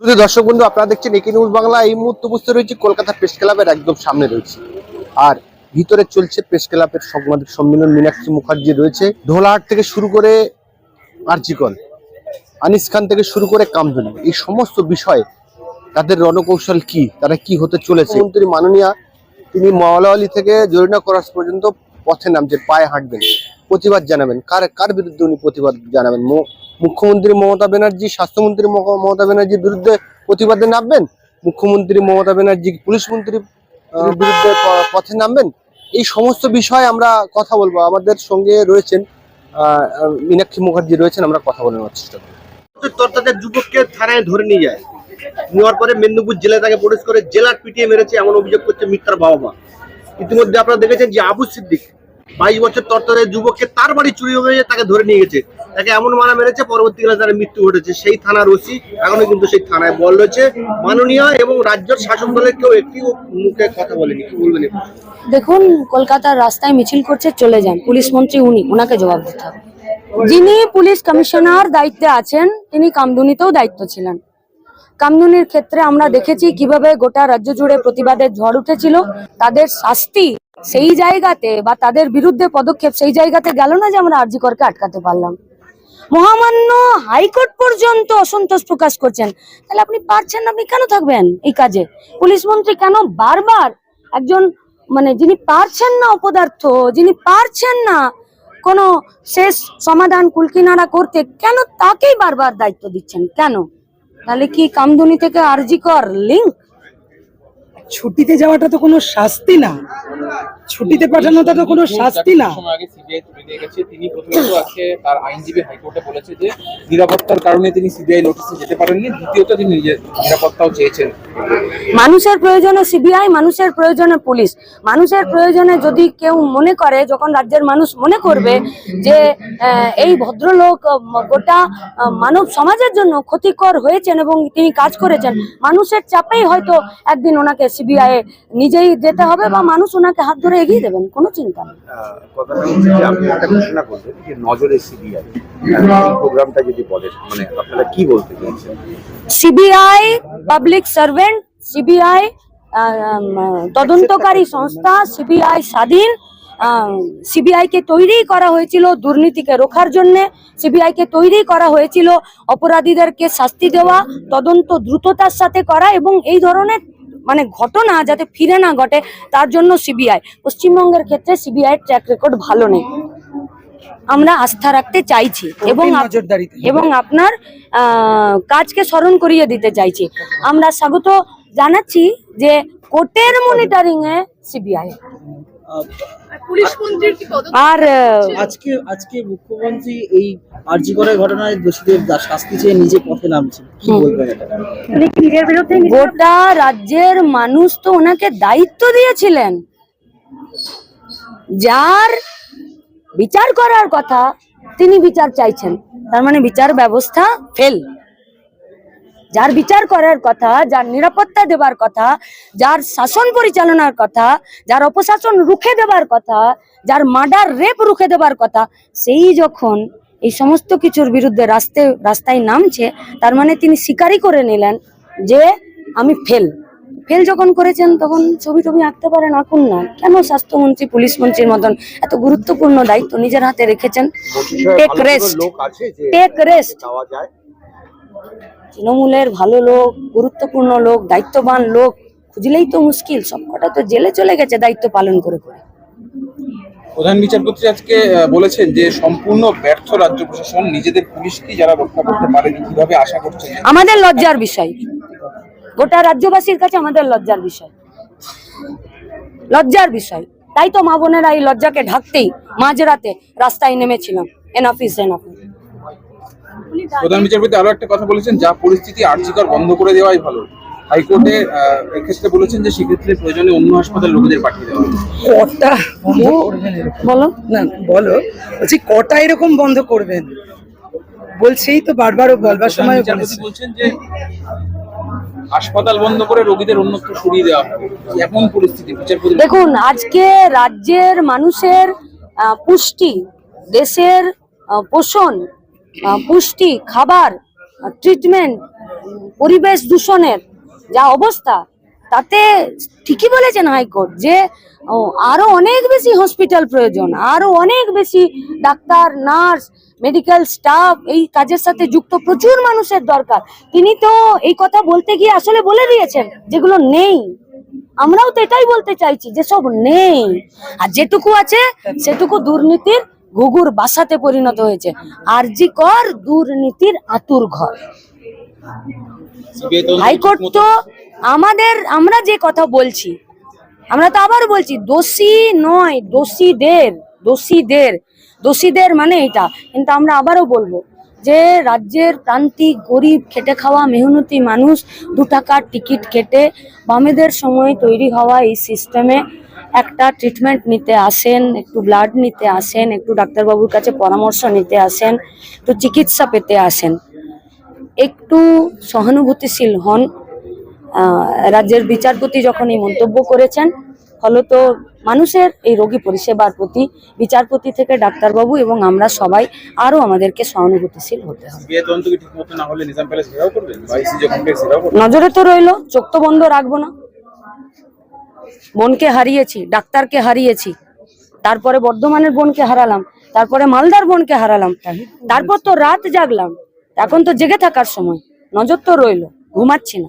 শুধু দর্শক বন্ধু, আপনারা দেখছেন একে নিউজ বাংলা। এই মুহূর্তে উপস্থিত রয়েছে কলকাতা প্রেস ক্লাবের একদম সামনে রয়েছে। আর ভিতরে চলছে প্রেস ক্লাবের সাংবাদিক সম্মেলন। মীনাক্ষী মুখার্জি রয়েছে। ধোলাহাট থেকে শুরু করে আর্জিকল আনিস খান থেকে শুরু করে কামদুনি এই সমস্ত বিষয়ে তাদের রণকৌশল কি? তারা কি হতে চলেছে? মন্ত্রী মাননীয়া, তিনি মাওলাওয়ালি থেকে জরিনা করাস পর্যন্ত পথে নামছেন, পায়ে হাঁটবেন। প্রতিবাদ জানাবেন। কার কার বিরুদ্ধে উনি প্রতিবাদ জানাবেন? মুখ্যমন্ত্রী মমতা ব্যানার্জি, স্বাস্থ্যমন্ত্রী মমতা ব্যানার্জির বিরুদ্ধে প্রতিবাদে নামবেন? মুখ্যমন্ত্রী মমতা ব্যানার্জি পুলিশ মন্ত্রী বিরুদ্ধে পথে নামবেন? এই সমস্ত বিষয়ে আমরা কথা বলব। আমাদের সঙ্গে রয়েছেন মীনাক্ষী মুখার্জি রয়েছেন, আমরা কথা বলে নেওয়ার চেষ্টা করব। তরতাজা যুবককে থানায় ধরে নিয়ে যায়। নেওয়ার পরে মেদিনীপুর জেলায় তাকে প্রবেশ করে জেলার পিটিয়ে মেরেছে এমন অভিযোগ করছে মিত্রার বাবা মা ইতিমধ্যে আপনারা দেখেছেন যে আবু সিদ্দিক বাইশ বছর তরতরে যুবককে তার বাড়ি চুরি হয়ে তাকে ধরে নিয়ে গেছে। তাকে এমন মারা মেরেছে, পরবর্তীকালে তার মৃত্যু ঘটেছে। সেই থানার ওসি এখনও কিন্তু সেই থানায় বল রয়েছে। মাননীয় এবং রাজ্যের শাসক দলের কেউ একটি মুখে কথা বলেনি। কি বলবেন দেখুন, কলকাতার রাস্তায় মিছিল করছে, চলে যান। পুলিশ মন্ত্রী উনি, ওনাকে জবাব দিতে হবে। যিনি পুলিশ কমিশনার দায়িত্বে আছেন, তিনি কামদুনিতেও দায়িত্ব ছিলেন। কামদুনির ক্ষেত্রে আমরা দেখেছি কীভাবে গোটা রাজ্য জুড়ে প্রতিবাদের ঝড় উঠেছিল। তাদের শাস্তি সেই জায়গাতে বা তাদের বিরুদ্ধে পদক্ষেপ সেই জায়গাতে গেল না যে আমরা আরজিকরকে আটকাতে পারলাম। মহামান্য হাইকোর্ট পর্যন্ত অসন্তোষ প্রকাশ করছেন। তাহলে আপনি পারছেন না আপনি কেন থাকবেন এই কাজে? পুলিশ মন্ত্রী কেন বারবার একজন মানে যিনি পারছেন না অপদার্থ যিনি পারছেন না কোনো শেষ সমাধান কুলকিনারা করতে কেন তাকেই বারবার দায়িত্ব দিচ্ছেন? কেন? তাহলে কি কামদুনি থেকে আরজিকর লিঙ্ক ছুটিতে যাওয়াটা তো কোনো শাস্তি না। ছুটিতে পাঠানোটা তো কোনো শাস্তি না। সিবিআই তুলে নিয়ে গেছে। তিনি প্রথমত আজকে তার আইনজীবী হাইকোর্টে বলেছে যে নিরাপত্তার কারণে তিনি সিবিআই নোটিশে যেতে পারেননি। দ্বিতীয়ত তিনি নিজের নিরাপত্তাও চেয়েছেন। মানুষের প্রয়োজনে সিবিআই মানুষের প্রয়োজনে পুলিশ। মানুষের প্রয়োজনে যদি কেউ মনে করে যখন রাজ্যের মানুষ মনে করবে যে আহ, এই ভদ্রলোক গোটা মানব সমাজের জন্য ক্ষতিকর হয়েছেন এবং তিনি কাজ করেছেন মানুষের চাপেই হয়তো একদিন ওনাকে সিবিআই নিজেই যেতে হবে বা মানুষ ওনাকে হাত ধরে এগিয়ে দেবেন। কোনো চিন্তা নেই। যে আপনি একটা ঘোষণা করলেন যে নজরে সিবিআই প্রোগ্রামটা যদি বলেন মানে আপনারা কি বলতে চাইছেন? সিবিআই পাবলিক সার্ভেন্ট সিবিআই তদন্তকারী সংস্থা সিবিআই স্বাধীন সিবিআই কে তৈরি করা হয়েছিল দুর্নীতিকে রোখার জন্য সিবিআই কে তৈরি করা হয়েছিল অপরাধীদেরকে শাস্তি দেওয়া তদন্ত দ্রুততার সাথে করা এবং এই ধরনের মানে ঘটনা যাতে ফিরে না ঘটে তার জন্য সিবিআই পশ্চিমবঙ্গের ক্ষেত্রে সিবিআই ট্র্যাক রেকর্ড ভালো নেই। আমরা আস্থা রাখতে চাইছি এবং এবং আপনার কাজকে স্মরণ করিয়ে দিতে চাইছি। আমরা স্বাগত জানাচ্ছি যে কোর্টের মনিটারিং এ সিবিআই আর আজকে আজকে মুখ্যমন্ত্রী এই আরজি করার ঘটনায় দোষীদের শাস্তি চেয়ে নিজে পথে নামছেন। কি বলবেন গোটা রাজ্যের মানুষ তো ওনাকে দায়িত্ব দিয়েছিলেন। যার বিচার করার কথা তিনি বিচার চাইছেন। তার মানে বিচার ব্যবস্থা ফেল যার বিচার করার কথা যার নিরাপত্তা দেবার কথা যার শাসন পরিচালনার কথা যার অপশাসন রুখে দেবার কথা যার মার্ডার রেপ রুখে দেবার কথা সেই যখন এই সমস্ত কিছুর বিরুদ্ধে রাস্তায় রাস্তায় নামছে তার মানে তিনি স্বীকারই করে নিলেন যে আমি ফেল। ফেল যখন করেছেন তখন ছবি টবি আঁকতে পারেন আঁকুন না। কেন স্বাস্থ্যমন্ত্রী পুলিশ মন্ত্রীর মতন এত গুরুত্বপূর্ণ দায়িত্ব নিজের হাতে রেখেছেন? Take rest. Take rest. তৃণমূলের ভালো লোক গুরুত্বপূর্ণ লোক দায়িত্ববান লোক খুঁজলেই তো মুশকিল। সবকটা তো জেলে চলে গেছে দায়িত্ব পালন করে করে। প্রধান বিচারপতি আজকে বলেছেন যে সম্পূর্ণ ব্যর্থ রাজ্য প্রশাসন নিজেদের পুলিশকে যারা রক্ষা করতে পারেনি কীভাবে আশা করছেন আমাদের লজ্জার বিষয়। গোটা রাজ্যবাসীর কাছে আমাদের লজ্জার বিষয়। লজ্জার বিষয়। তাই তো মা বোনেরা এই লজ্জাকে ঢাকতেই মাঝরাতে রাস্তায় নেমেছিলাম এনাফ ইজ এনাফ প্রধান বিচারপতি আরও একটা কথা বলেছেন যা পরিস্থিতি আর্জিকর বন্ধ করে দেওয়াই ভালো। হাইকোর্টে আহ, এক্ষেত্রে বলেছেন যে সেক্ষেত্রে প্রয়োজনে অন্য হাসপাতাল লোকেদের পাঠিয়ে দেওয়া কটা? বলো। না বলো। বলছি কটা এরকম বন্ধ করবেন? বলছেই তো বারবার বলবার সময় বলছেন যে হাসপাতাল বন্ধ করে রোগীদের অন্যত্র সরিয়ে দেওয়া হবে। এমন পরিস্থিতি বিচারপতি দেখুন আজকে রাজ্যের মানুষের পুষ্টি দেশের পোষণ পুষ্টি খাবার ট্রিটমেন্ট পরিবেশ দূষণের যা অবস্থা তাতে ঠিকই বলেছেন হাইকোর্ট যে ও, আরও অনেক বেশি হসপিটাল প্রয়োজন আরও অনেক বেশি ডাক্তার নার্স মেডিকেল স্টাফ এই কাজের সাথে যুক্ত প্রচুর মানুষের দরকার। তিনি তো এই কথা বলতে গিয়ে আসলে বলে দিয়েছেন যেগুলো নেই। আমরাও তো এটাই বলতে চাইছি যে সব নেই। আর যেটুকু আছে সেটুকু দুর্নীতির ঘুঘুর বাসাতে পরিণত হয়েছে। আর জি কর দুর্নীতির আতুর ঘর। হাইকোর্ট তো আমাদের, আমরা যে কথা বলছি, আমরা তো আবার বলছি, দোষী নয়, দোষীদের দোষীদের দোষীদের মানে এটা। কিন্তু আমরা আবারও বলব যে রাজ্যের প্রান্তিক গরিব, খেটে খাওয়া, মেহনতি মানুষ দু টাকার টিকিট কেটে বামেদের সময় তৈরি হওয়া এই সিস্টেমে একটা ট্রিটমেন্ট নিতে আসেন, একটু ব্লাড নিতে আসেন, একটু ডাক্তারবাবুর কাছে পরামর্শ নিতে আসেন, একটু চিকিৎসা পেতে আসেন। একটু সহানুভূতিশীল হন। রাজ্যের বিচারপতি যখন এই মন্তব্য করেছেন ফলত মানুষের এই রোগী পরিষেবার প্রতি বিচারপতি থেকে ডাক্তারবাবু এবং আমরা সবাই আরও আমাদেরকে সহানুভূতিশীল হতে হবে। নজরে তো রইল চোখ তো বন্ধ রাখব না। বোনকে হারিয়েছি ডাক্তারকে হারিয়েছি তারপরে বর্ধমানের বোনকে হারালাম তারপরে মালদার বোনকে হারালাম তারপর তো রাত জাগলাম এখন তো জেগে থাকার সময় নজর তো রইল ঘুমাচ্ছি না।